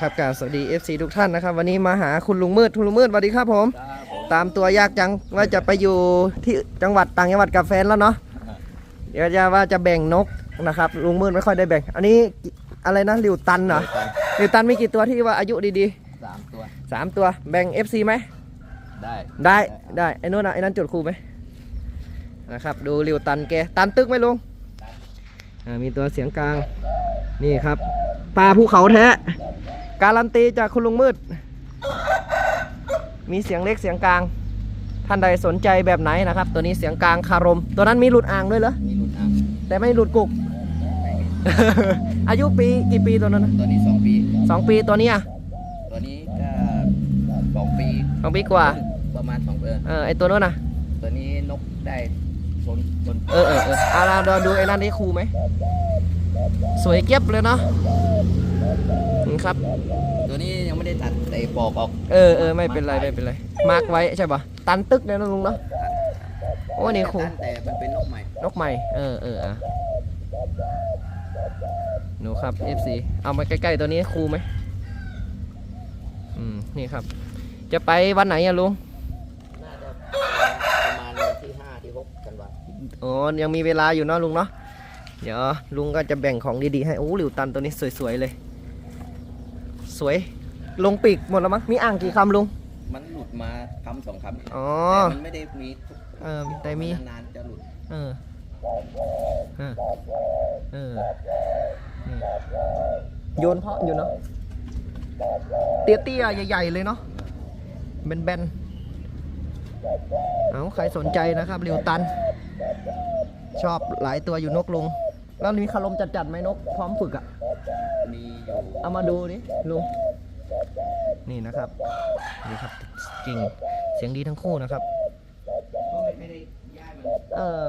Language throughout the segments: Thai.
อ่าครับกราบสวัสดี FC ทุกท่านนะครับ วันนี้มาหาคุณลุงมืดคุณลุงมืดสวัสดีครับผม ตามตัวยากจังว่าจะไปอยู่ที่จังหวัดต่างจังหวัดกับแฟนแล้วเนาะเดี๋ยวจะว่าจะแบ่งนกนะครับลุงมืดไม่ค่อยได้แบ่ง อันนี้อะไรนะลิวตันเหรอลิวตันมีกี่ตัวที่ว่าอายุดีสามตัวๆสามตัวแบ่ง FC ไหม ได้ได้ได้ไอ้นู่นนะไอ้นั่นจุดครูไหมนะครับ ดูริวตันแก ตันตึกไหมลุงอ่ามีตัวเสียงกลาง นี่ครับปลาภูเขาแท้ การันตีจากคุณลุงมืด มีเสียงเล็กเสียงกลาง ท่านใดสนใจแบบไหนนะครับ ตัวนี้เสียงกลางคารม ตัวนั้นมีหลุดอ่างด้วยเหรอมีรุ่นอ่างแต่ไม่หลุดกุก อายุปีกี่ปีตัวนั้นนะตัวนี้สองปีสองปีตัวนี้อะตัวนี้ก็สองปีสองปีกว่า ประมาณสองเดือนเออไอตัวนู้นน่ะตัวนี้นกได้ชนชนเออเออเออเอาล่ะเราดูไอ้นั่นได้ครูไหม สวยเก็บเลยเนาะนี่ครับ ตัวนี้ยังไม่ได้ตัดแต่ปอกออกเออเออไม่เป็นไรไม่เป็นไรมาร์กไว้ใช่ปะตันตึกเนี่ยนะลุงเนาะโอ้นี่ครูตัดแต่มันเป็นนกใหม่นกใหม่เออเอออะหนูครับ FC เอามาใกล้ๆตัวนี้ครูไหมอืมนี่ครับ จะไปวันไหนอะลุงน่าจะประมาณวันที่ห้าที่หกกันวาอ๋อยังมีเวลาอยู่เนาะลุงเนาะ เดี๋ยวลุงก็จะแบ่งของดีๆให้โอ้หลิวตันตัวนี้สวยๆเลย สวย ลงปีกหมดแล้วมั้งมีอ่างกี่คำลุง มันหลุดมาคำสองคำอ๋อแต่มันไม่ได้มีทุกเออแต่มี นานๆจะหลุดเออเออเออนี่โยนเพาะอยู่เนาะเตี้ยๆใหญ่ ๆ เลยเนาะแบนๆเอาใครสนใจนะครับริวตัน ชอบหลายตัวอยู่นกลุง แล้วมีคารมจัดๆไหมนกพร้อมฝึกอะมีอยู่เอามาดูดิลุง นี่นะครับนี่ครับจริงเสียงดีทั้งคู่นะครับ ไม่ได้ย้ายมันเออ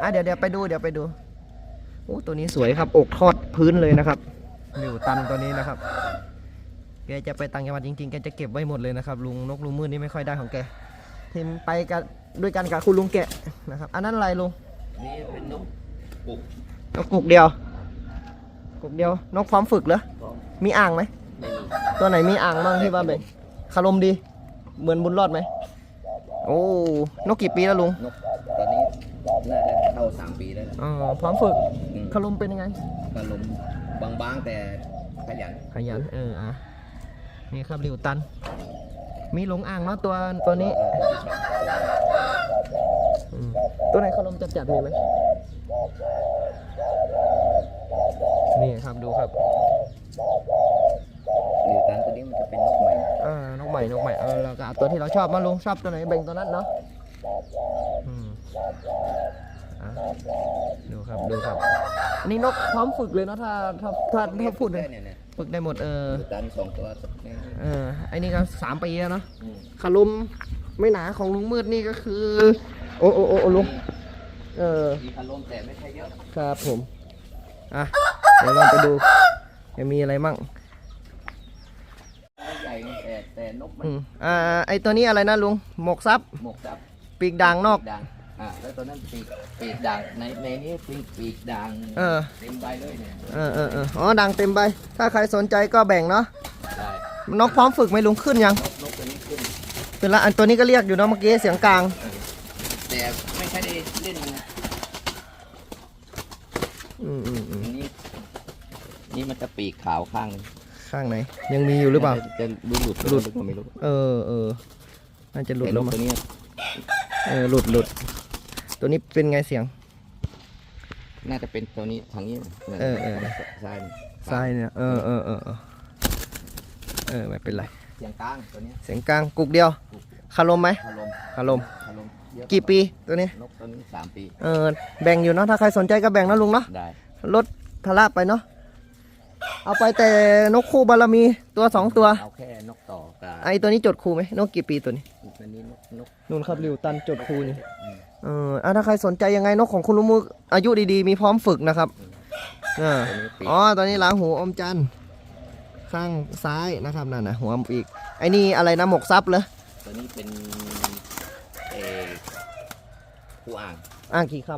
อะเดี๋ยวเดี๋ยวไปดูเดี๋ยวไปดูโอ้ตัวนี้สวยครับ อกทอดพื้นเลยนะครับอยู่ตันตัวนี้นะครับ แกจะไปต่างจังหวัดจริงๆ แกจะเก็บไว้หมดเลยนะครับลุงนกลุงมืดนี่ไม่ค่อยได้ของแกทีมไปกันด้วยกันกับคุณลุงแกะนะครับ อันนั้นอะไรลุง นี่เป็นนก ปุกนกกุกเดียวกุกเดียว นกพร้อมฝึกเหรอก็มีอ่างไหมไม่มีตัวไหนมีอ่างบ้างที่บ้านเบงคารมดี เหมือนบุญรอดไหม โอ้ นกกี่ปีแล้วลุง นกตอนนี้น่าจะเข้าสามปีแล้วแหละอ๋อ พร้อมฝึก อืมคารมเป็นยังไงก็ลมบางๆแต่ขยันขยัน เออ อะ นี่ครับริวตัน มีหลงอ่างเนาะตัวตัวนี้เออตัวที่สองอืมตัวไหนขนมจัดจัดๆมีไหม นี่ครับดูครับหรือตันตัวนี้มันจะเป็นนกใหม่อ่านกใหม่นกใหม่เออเราก็เอาตัวที่เราชอบมาลุงชอบตัวไหนแบ่งตัวนั้นเนาะอืมอะดูครับดูครับอันนี้นกพร้อมฝึกเลยเนาะถ้าถ้าถ้าถ้าพูดเลยเนี่ยเนี่ยฝึกได้หมดเออ หรือตันสองตัวเนี่ยเออไอ้นี่ก็สามปีแล้วเนาะอืม ขาลุมไม่หนาของลุงมืดนี่ก็คือ โอ้โอ้โอ้โอ้ลุง เออ มีพันลมแต่ไม่ใช่เยอะ ครับผม อะ เดี๋ยวเราไปดูจะมีอะไรมั่งไม่ใหญ่แต่แต่นกมันอืมอ่า ไอตัวนี้อะไรนะลุง หมกซับ หมกจับปีกด่างนอกปีด่างอ่าแล้วตัวนั้นปีกปีกด่างในในนี้ปีกปีกด่างเออ เต็มใบเลยเนี่ยเออเออเอออ๋อด่างเต็มใบ ถ้าใครสนใจก็แบ่งเนาะ ได้นกพร้อมฝึกไหมลุงขึ้นยัง นกนกตัวนี้ขึ้นขึ้นละ อันตัวนี้ก็เรียกอยู่เนาะเมื่อกี้เสียงกลาง แต่ไม่ใช่ได้เล่นอืมอืมอืมนี่นี่มันจะปีกขาวข้างหนึ่งข้างไหน ยังมีอยู่หรือเปล่า จะหลุดหลุดหลุด ก็ไม่รู้เออเออน่าจะหลุดแต่นแล้วกมั้งตัวนี้เออหลุดหลุดตัวนี้เป็นไงเสียง น่าจะเป็นตัวนี้ทางนี้เออเออ ซ้ายทรายเนี่ยเออเออเออเออเออไม่เป็นไร เสียงกลางตัวเนี้ยเสียงกลางกุกเดียว คารมไหมพัดลมคารมพัดลมเยอะกี่ปีตัวนี้นกตัวนี้สามปี เออแบ่งอยู่เนาะถ้าใครสนใจก็แบ่งนะลุงเนาะได้ลดภาระไปเนาะเอาไปแต่นกคู่บารมีตัวสองตัวเอาแค่นกต่อกับไอตัวนี้จดคู่ไหมนกกี่ปีตัวนี้อันนี้นกนกนู่นครับริวตันจดคู่นี่อืมเอออะถ้าใครสนใจยังไงนกของคุณลุงมืออายุดีๆ มีพร้อมฝึกนะครับเออตัวนี้ปีกอ๋อตอนนี้หล้างหูอมจันทร์ข้างซ้ายนะครับนั่นนะหัวอีกไอ้นี่อะไรนะหมกซับเหรอ ตัวนี้เป็นเออผู้อ่างอ่างกี่ค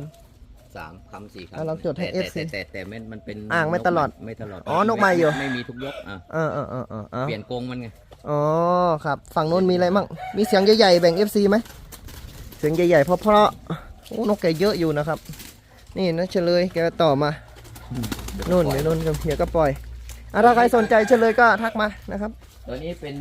สามคำสี่คำอะลองจดให้แต่ FC แต่แต่แต่แต่มันเป็นอ่างไม่นกตลอดไม่ตลอดอ๋อนกมาอยู่ไม่มีทุกยกอะเออเออเออเออเออเปลี่ยนกรงมันไงอ๋อครับ ฝั่งนู้นมีอะไรมั่งมีเสียงใหญ่ๆแบ่ง FC ไหมเสียงใหญ่ๆเพราะเพราะโอ้นกแกเยอะอยู่นะครับ นี่นะเฉลยแกต่อมานู่นเดี๋ยวนู่นเดี๋ยวก็ปล่อยอะถ้าใครสนใจเฉลยก็ทักมานะครับ ตัวนี้เป็น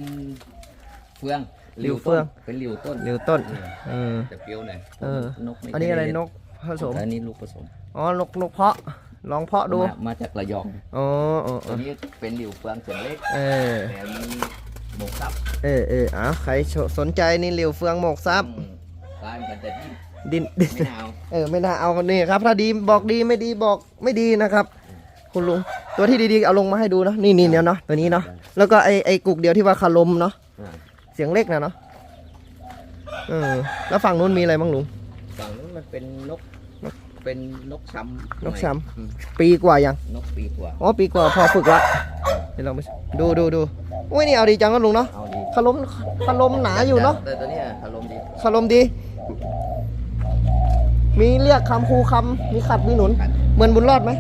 เฟือง หลิวเฟืองต้นเป็นหลิวต้นเร็วต้น เออ แต่เปรี้ยวหน่อยเออ นกม่อันนี้อะไรม่ด้นกผสม อันนี้ลูกผสมอ๋อ นกนกเพาะ ลองเพาะดู มามาจากระยอง อ๋ออ๋ออ๋ตัอวนี้เป็นหลิวเฟืองเสียงเล็กเออ แต่มีหมกซับเออเอออะใครสนใจนี่เหลียวเฟืองหมกซับอืมกลายเป็นแต่ที่ดินดิน ไม่น่าเอาเออไม่น่าเอานี่ครับ ถ้าดีบอกดีไม่ดีบอกไม่ดีนะครับ คุณลุงตัวที่ดีๆเอาลงมาให้ดูเนาะนี่นี่เดี๋ยวเนาะตัวนี้เนาะแล้วก็ไอไอกุกเดียวที่ว่าคารมเนาะอ่าเสียงเล็กนะเนาะเออแล้วฝั่งนู้นมีอะไรบ้างลุง ฝั่งนู้นมันเป็นนกเป็นนกช้ำนกช้ำหอยอืมปีกว่ายัง นกปีกว่า อ๋อปีกว่าพอฝึกละเดี๋ยวเราไปดูดูดูอุ้ยนี่เอาดีจังก็ลุงเนาะเอาดีคารมคารมหนาอยู่เนาะแต่ตัวเนี้ยอารมณ์ดีคารมดี มีเรียกคำครูคำมีขัดมีหนุน ขัดเหมือนบุญรอดไหม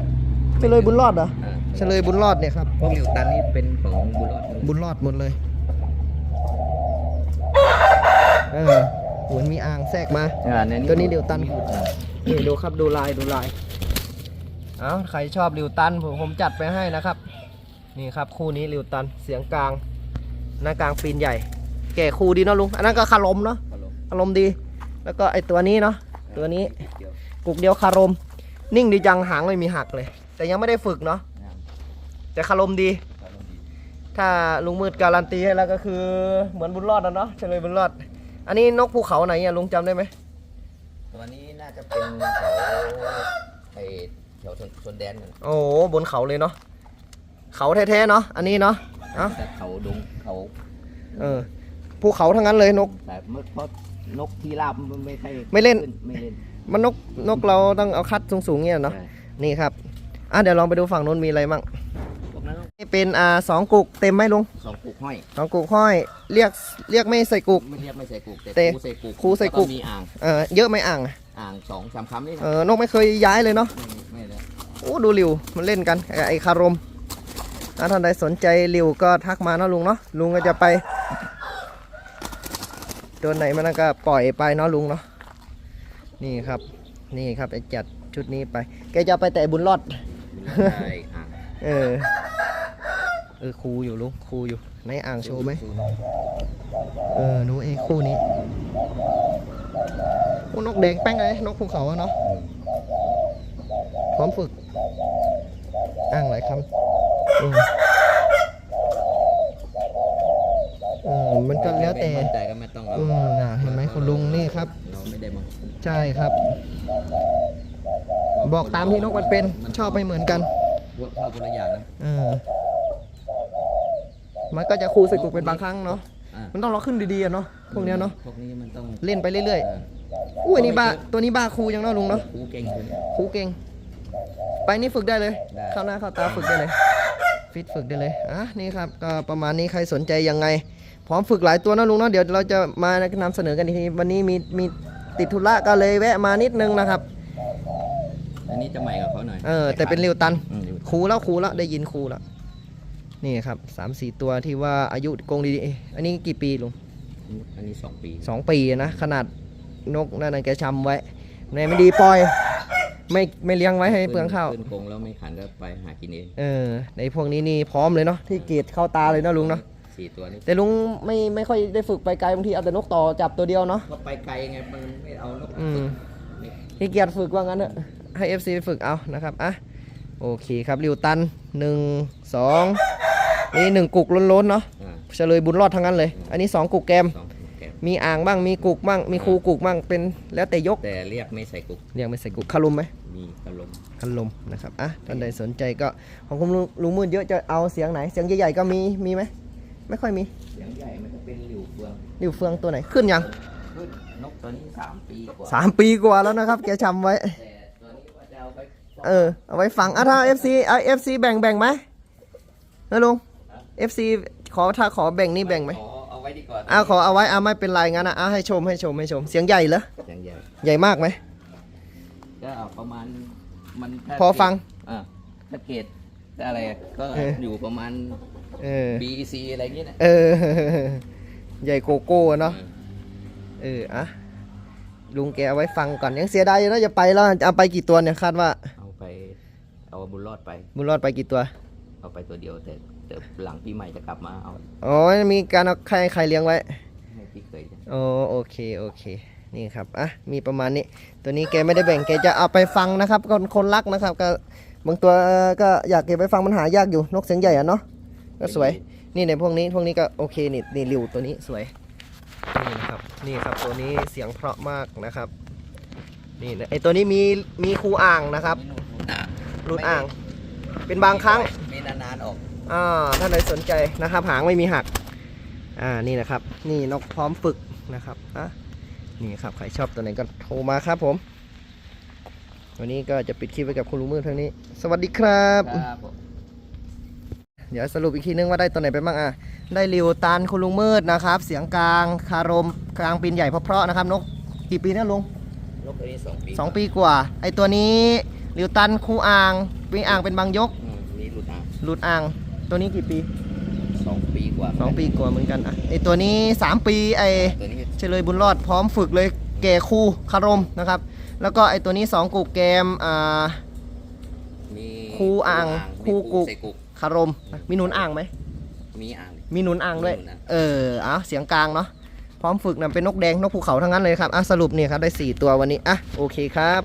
เฉลยบุญรอดเหรออ่าเฉลยบุญรอดเนี่ยครับ พวกนิวตันนี่เป็นของบุรอดหมดบุญรอดหมดเลย เออเหมือนมีอ่างแทรกมา อ่าใตัวนี้นิวตันมีอ่านี่ดูครับดูลายดูลาย เอาใครชอบริวตันผมผมจัดไปให้นะครับ นี่ครับคู่นี้ริวตันเสียงกลาง หน้ากลางปีนใหญ่ แก่คู่ดีเนาะลุง อันนั้นก็คารมเนาะอารมณ์อารมณ์ดี แล้วก็ไอตัวนี้เนาะตัวนี้เดียวกุกเดียวคารม นิ่งดีจังหางไม่มีหักเลย แต่ยังไม่ได้ฝึกเนาะงามแต่คารมดีอารมณ์ดี ถ้าลุงมืดการันตีให้แล้วก็คือเหมือนบุญรอดนะเนาะเฉลยบุญรอด อันนี้นกภูเขาไหนอะลุงจำได้ไหมตัวนี้น่าจะเป็นแถวไอแถวชนชนแดนกันโอ้โหบนเขาเลยเนาะเขาแท้ๆเนาะอันนี้เนาะเอ้าแต่เขาดงเขาเออภูเขาทั้งนั้นเลยนก แต่เมื่อเพราะนกที่ราบมันไม่ใช่ไม่เล่น ขึ้ไม่เล่นมันนกนกเราต้องเอาคัดสูงๆเนี่ยเนาะใช่ นี่ครับอะเดี๋ยวลองไปดูฝั่งนู้นมีอะไรมั่งพวกนั้นนี่ เป็นอ่าสองกุกเต็มไหมลุงสองกุกห้อยสองกุกห้อยเรียกเรียกไม่ใส่กุกไม่เรียกไม่ใส่กุกแต่แต่ครูใส่กุกครูใส่กุกแล้วมีอ่างเออเยอะไหมอ่างอ่างสองสามคำนี่นะเออนกไม่เคยย้ายเลยเนาะไม่ไม่เลยโอ้ดูริวมันเล่นกันไอ้ไอ้คารมถ้าท่านใดสนใจริวก็ทักมาเนาะลุงเนาะลุงก็จะไปตัวไหนมันก็ปล่อยไปเนาะลุงเนาะนี่ครับนี่ครับไอ้จัดชุดนี้ไป แกจะเอาไปแต่บุญรอดใช่อ่างเออ เออครูอยู่ลุงครูอยู่ในอ่างโชว์ไหมเออหนูเอยคู่นี้โอ้นกแดงแป้งเลยนกภูเขาอะเนาะพร้อมฝึก อ่างหลายคำอืมเออมันก็แล้วแต่ไม่มั่นใจก็ไม่ต้องเอาอืมน่ะเห็นไหมคุณลุงนี่ครับเราไม่ได้มาใช่ครับ บอกตามที่นกมันเป็นชอบไม่เหมือนกันพวกข้าวคนละอย่างนะเออ มันก็จะคูใส่กุกเป็นบางครั้งเนาะอ่ามันต้องรอขึ้นดีๆอะเนาะพวกเนี้ยเนาะพวกนี้มันต้องเล่นไปเรื่อยเออๆอุ้ยอันนี้บ้าตัวนี้บ้าครูยังเนาะลุงเนาะครูเก่งตัวนี้ครูเก่ง ไปนี่ฝึกได้เลย ได้ เข้าหน้าเข้าตาฝึกได้เลย ฟิตฝึกได้เลยอะนี่ครับก็ประมาณนี้ใครสนใจยังไง พร้อมฝึกหลายตัวนะลุงเนาะเดี๋ยวเราจะมานำเสนอกันอีกทีวันนี้มีมีติดธุระก็เลยแวะมานิดนึงนะครับ อันนี้จะใหม่กับเขาหน่อยเออแต่เป็นริวตันอืมริวครูแล้วครูแล้วได้ยินครูแล้ว นี่ครับสามสี่ตัวที่ว่าอายุกรงดีๆเอ๊ะอันนี้กี่ปีลุงอันนี้สองปีสองปีนะขนาดนกนั่นนะแกชำไว้ในไม่ดีปล่อย ไม่ไม่เลี้ยงไว้ให้เปลืองข้าวขึ้นกรงแล้วไม่ขันก็ไปหากินเองเออในพวกนี้นี่พร้อมเลยเนาะที่เกรดเข้าตาเลยเนาะลุงเนาะสี่ตัวนี้แต่ลุงไม่ไม่ค่อยได้ฝึกไปไกลบางทีเอาแต่นกต่อจับตัวเดียวเนาะก็ไปไกลไงมันไม่เอานกอืมไม่ที่เกียจฝึกว่างั้นเถอะให้ FC ไปฝึกเอานะครับอะโอเคครับริวตันหนึ่งสอง นี่หนึ่งกุกล้นๆเนาะอ่าเฉลยบุญรอดทั้งนั้นเลย อันนี้สองกุกแกม สองแก้วมีอ่างบ้างมีกุกบ้างมีครูกุกบ้างเป็นแล้วแต่ยกแต่เรียกไม่ใส่กุกเรียกไม่ใส่กุกคารุมไหมมีอารมณ์พันลมนะครับอะท่านใดสนใจก็ของคุณลุงลุงมืดเยอะจะเอาเสียงไหน เสียงใหญ่ๆก็มีมีไหมไม่ค่อยมีเสียงใหญ่มันจะเป็นหลิวเฟืองริวเฟืองตัวไหนขึ้นยังขึ้นนกตัวนี้สามปีกว่า สามปีกว่าแล้วนะครับแกชำไว้ แต่ตัวนี้ว่าจะเอาไปเออเอาไว้ฝังอะถ้า FC เอา FC แบ่งแบ่งไหมนะลุง FC ขอถ้าขอแบ่งนี่แบ่งไหมขอเอาไว้ดีกว่าอะขอเอาไว้อะไม่เป็นไรงั้นนะอะให้ชมให้ชมให้ชม เสียงใหญ่เหรอเสียงใหญ่ใหญ่มากไหมก็ประมาณมันถ้าพอฟังอ่าถ้าเกรดถ้าอะไรก็เอออยู่ประมาณเออ BEC อะไรอย่างเงี้ยนะเออ ใหญ่โกโก้เนาะเอออะลุงแกเอาไว้ฟังก่อนยังเสียดายอยู่นะจะไปแล้วจะเอาไปกี่ตัวเนี่ยคาดว่าเอาไป เอาบุญรอดไป บุญรอดไปกี่ตัว เอาไปตัวเดียวแต่แต่หลังปีใหม่จะกลับมาเอาอ๋อมีการเอาใครใครเลี้ยงไว้ให้พี่เคยจะอ๋อโอเคโอเค นี่ครับอะมีประมาณนี้ ตัวนี้แกไม่ได้แบ่งแกจะเอาไปฟังนะครับ คนคนรักนะครับ ก็บางตัวก็อยากเก็บไปฟังมันหายากอยู่นกเสียงใหญ่อะเนาะก็สวย นี่ในพวกนี้พวกนี้ก็โอเคนี่นี่ริวตัวนี้สวยนี่นะครับนี่ครับตัวนี้เสียงเพราะมากนะครับ นี่นะไอตัวนี้มีมีครูอ่างนะครับไม่นู่นนู่นอะรูดอ่าง เป็นบางครั้งมีนานๆออกอ่าถ้าใครสนใจนะครับ หางไม่มีหัก อ่านี่นะครับ นี่นกพร้อมฝึกนะครับอะนี่ครับใครชอบตัวไหนก็โทรมาครับผม วันนี้ก็จะปิดคลิปไว้กับคุณลุงมืดเท่านี้ สวัสดีครับ ครับผมเดี๋ยวสรุปอีกทีนึงว่าได้ตัวไหนไปบ้างอะ ได้ริวตันคุณลุงมืดนะครับ เสียงกลางคารมกลางปีนใหญ่เพราะๆนะครับนกกี่ปีนะลุงนกตัวนี้สองปีสองปีกว่า ไอตัวนี้ริวตันคู่อ่างปีอ่างเป็นบางยกอืมมี หลุดอะหลุดอ่างตัวนี้กี่ปีสองปีกว่าสองปีกว่าเหมือนกันอะไอตัวนี้สามปีไอตัวนี้เฉลยบุญรอดพร้อมฝึกเลยแก่คู่คารมนะครับ แล้วก็ไอตัวนี้สองกุกแกมอ่ามีคู่อ่างมีคู่กุกใส่กุกคารมนะมีหนุนอ่างไหมมีอ่างมีหนุนอ่างด้วยมีหนุนอ่างเออเอาเสียงกลางเนาะพร้อมฝึกนะเป็นนกแดงนกภูเขาทั้งนั้นเลยครับอะสรุปเนี่ยครับได้ 4 ตัววันนี้อะโอเคครับ